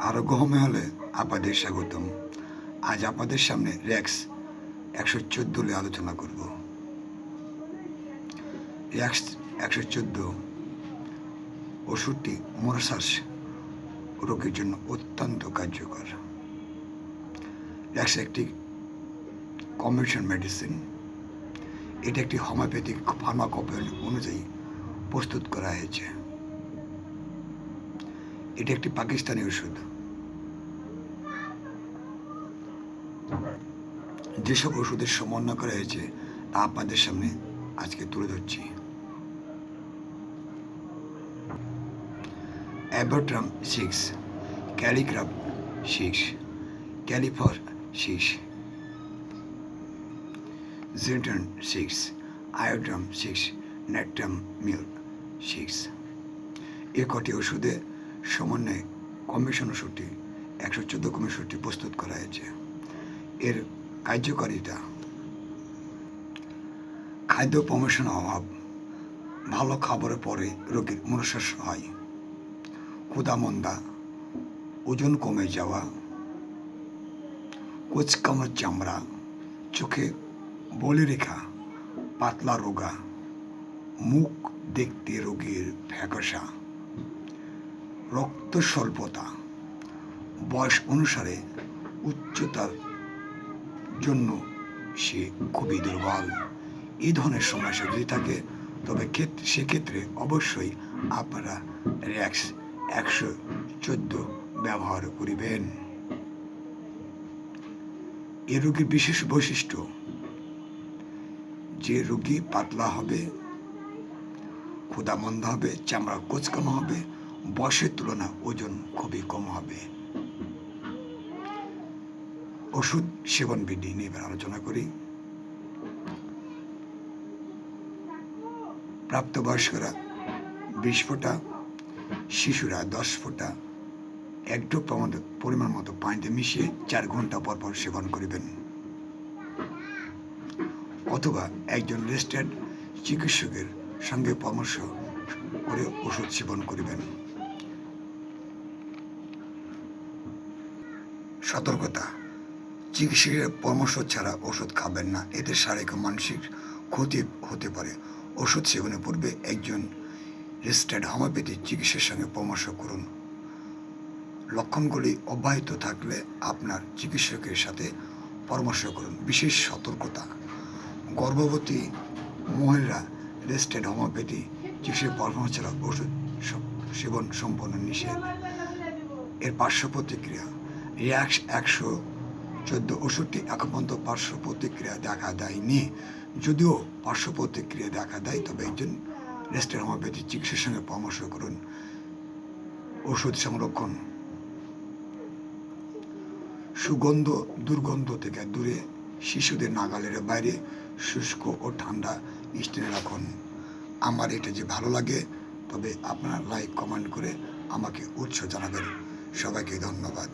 আরও গহমে হলে আপনাদের স্বাগতম। আজ আপনাদের সামনে র্যাক্স একশো চোদ্দ নিয়ে আলোচনা করব। র্যাক্স একশো চোদ্দ ওষুধটি মোরসাস রোগের জন্য অত্যন্ত কার্যকর। র্যাক্স একটি কম্বিনেশন মেডিসিন। এটা একটি হোমিওপ্যাথিক ফার্মাকোপেন অনুযায়ী প্রস্তুত করা হয়েছে। এটি একটি পাকিস্তানি ওষুধ। যেসব ওষুধের সমন্বয় করা হয়েছে, তা আপনাদের সামনে আজকে তুলে ধরছি। অ্যাবোট্রাম সিক্স, ক্যালিগ্রাফ সিক্স, ক্যালিফর সিক্স, জিন্টন সিক্স, আয়োড্রাম সিক্স, ন্যাট্রাম মিল সিক্স। এ কটি ওষুধে সমন্বয়ে কমিশন ওষুধটি একশো চোদ্দ কমিশনটি প্রস্তুত করা হয়েছে। এর কার্যকারিতা, খাদ্য প্রমোশন অভাব, ভালো খাবারের পরে রোগীর মনশ্বাস হয় ক্ষুদামন্দা ওজন কমে যাওয়া কোচকামার চামড়া, চোখে বলে রেখা, পাতলা রোগা, মুখ দেখতে রোগীর ফ্যাকসা রক্ত স্বল্পতা বয়স অনুসারে উচ্চতার জন্য সে খুবই দুর্বল। এই ধরনের সমস্যা যদি থাকে, তবে ক্ষেত্রে সেক্ষেত্রে অবশ্যই আপনারা র্যাক্স একশো চোদ্দ ব্যবহার করিবেন। এ রোগীর বিশেষ বৈশিষ্ট্য, যে রোগী পাতলা হবে ক্ষুদামন্দ হবে চামড়া কোচকানো হবে বয়সের তুলনায় ওজন খুবই কম হবে। ওষুধ সেবন বিধি নিয়ে এবার আলোচনা করি। প্রাপ্তবয়স্করা বিশ ফোঁটা, শিশুরা দশ ফোঁটা, এক আমাদের পরিমাণ মতো পানিতে মিশিয়ে চার ঘণ্টা পর পর সেবন করিবেন। অথবা একজন রেজিস্টার্ড চিকিৎসকের সঙ্গে পরামর্শ করে ওষুধ সেবন করিবেন। সতর্কতা। চিকিৎসকের পরামর্শ ছাড়া ওষুধ খাবেন না। এতে শারীরিক মানসিক ক্ষতি হতে পারে। ওষুধ সেবনের পূর্বে একজন রেজিস্টার্ড হোমিওপ্যাথি চিকিৎসার সঙ্গে পরামর্শ করুন। লক্ষণগুলি অব্যাহত থাকলে আপনার চিকিৎসকের সাথে পরামর্শ করুন। বিশেষ সতর্কতা। গর্ভবতী মহিলা রেজিস্টার্ড হোমিওপ্যাথি চিকিৎসার পরামর্শ ছাড়া ওষুধ সেবন সম্পূর্ণ নিষেধ। এর পার্শ্ব প্রতিক্রিয়া রিয়াক্স একশো চোদ্দ ওষুধটি এখন পর্যন্ত পার্শ্ব প্রতিক্রিয়া দেখা দেয়নি। যদিও পার্শ্ব প্রতিক্রিয়া দেখা দেয়, তবে একজন রেস্টের হোমিওপ্যাথি চিকিৎসার সঙ্গে পরামর্শ করুন। ওষুধ সংরক্ষণ। সুগন্ধ, দুর্গন্ধ থেকে দূরে, শিশুদের নাগালের বাইরে, শুষ্ক ও ঠান্ডা স্টেনে রাখুন। আমার এটা যে ভালো লাগে, তবে আপনারা লাইক, কমেন্ট করে আমাকে উৎস জানাবেন। সবাইকে ধন্যবাদ।